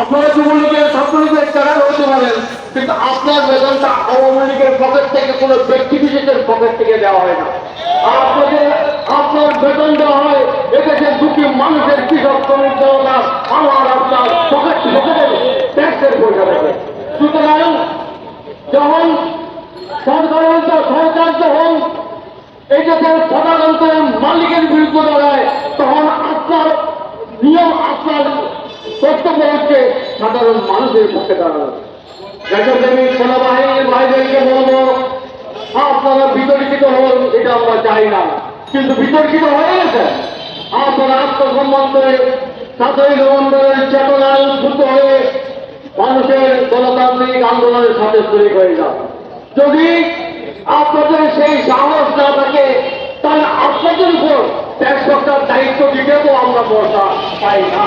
আপনারা যুবলীগের ছাত্রলীগের চ্যানেল হতে পারেন কিন্তু আপনার বেতনটা আওয়ামী লীগের পকেট থেকে কোনো ব্যক্তি বিশেষের পকেট থেকে দেওয়া হয় না। আপনাদের, আপনার বেতন দেওয়া হয় এদেশের দুটি মানুষের কৃষক শ্রমিক জনতা, আমার, আপনার পকেট ট্যাক্সের পয়সা দেবে। সুতরাং যখন সরকার সরকার যখন এই মালিকের বিরুদ্ধে দাঁড়ায় তখন হচ্ছে সাধারণ মানুষের পক্ষে দাঁড়ানো দেশপ্রেমী সেনাবাহিনীর ভাইদেরকে বলব, আপনারা বিতর্কিত হন, এটা আমরা চাই না। কিন্তু বিতর্কিত হয়ে গেছে। আপনারা আত্মসম্মান করে সাতই নভেম্বরের চেতনায় উদ্ভূত হয়ে মানুষের গণতান্ত্রিক আন্দোলনের সাথে শরীর হয়ে যান। যদি আপনাদের সেই সাহস না থাকে, তাহলে আপনাদের উপর ট্যাক্স সরকার দায়িত্ব দিতে তো আমরা ভরসা পাই না।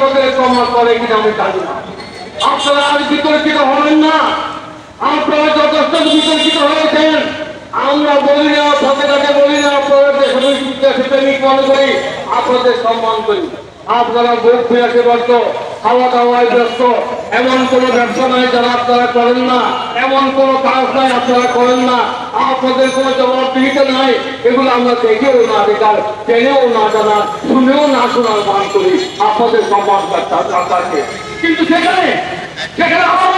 জাতি আপনাদের করে কিনা আমি জানি না। আপনারা আর বিতর্কিত হবেন না। আপনারা যথেষ্ট বিতর্কিত হয়েছেন। আমরা বলি না আপনাদের বলি না আপনারা দেশপ্রেমিক মনে করি, আপনাদের সম্মান করি। আপনারা বুক ফিরাতে ব্যস্ত খাওয়া দাওয়ায় ব্যস্ত। এমন কোন ব্যবসা নাই যারা আপনারা করেন না। এমন কোন কাজ নাই আপনারা করেন না। আপনাদের কোনো জবাবদিহিতে নাই। এগুলো আমরা দেখেও না, বেকার জেনেও না জানা শুনেও না শোনার ভান করি, আপনাদের সম্মান থাকে কিন্তু সেখানে সেখানে আমার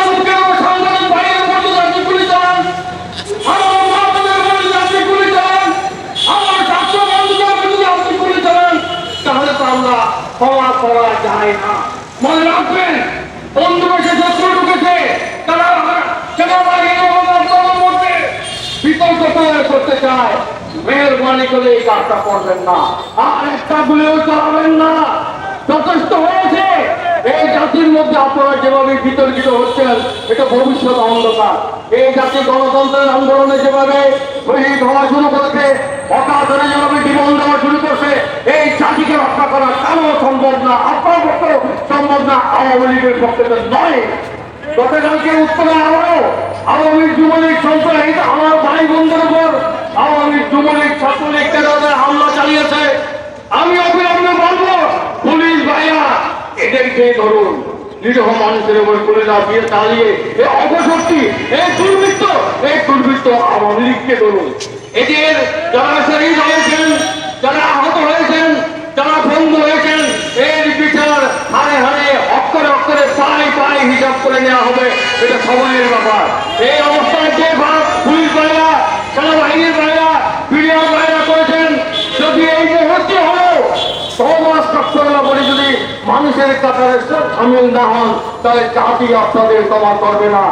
করা যায় না। মনে রাখবেন বন্ধু শত্রু ঢুকেছে তারা তৈরি করতে চায়। মেহরবানি করে এই কাজটা করবেন না। আর একটা গুলিও চালাবেন না। যথেষ্ট হয়েছে। এই জাতির মধ্যে আপনারা যেভাবে বিতর্কিত হচ্ছেন, এটা ভবিষ্যৎ অন্ধকার। এই জাতি গণতন্ত্রের আন্দোলনে যেভাবে শহীদ হওয়া শুরু করেছে, অকাতরে যেভাবে জীবন দেওয়া শুরু করছে এই জাতিকে রক্ষা করা কেন সম্ভব না আপনার পক্ষেও সম্ভব না, আওয়ামী লীগের বলব, পুলিশ ভাইয়া, এদেরকে ধরুন, নিরীহ মানুষের উপর করে চালিয়ে এই অপশক্তি এই দুর্বৃত্ত এই আওয়ামী লীগকে ধরুন। এদের যারা শহীদ হয়েছেন যারা আহত হয়েছেন যারা বন্ধু হয়েছেন এর বিচার হারে হারে অক্ষরে অক্ষরে পাই পাই হিসাব করে নেওয়া হবে, এটা সময়ের ব্যাপার। এই অবস্থায় যে ভাব পুলিশ ভাইরা, সেনাবাহিনীর ভাইরা, বিডিও ভাইরা করেছেন। যদি এই মুহূর্তে হলো সমাজ রক্ষণা করে যদি মানুষের কাতারে সামিল না হন তাহলে জাতি আপনাদের ক্ষমা করবে না।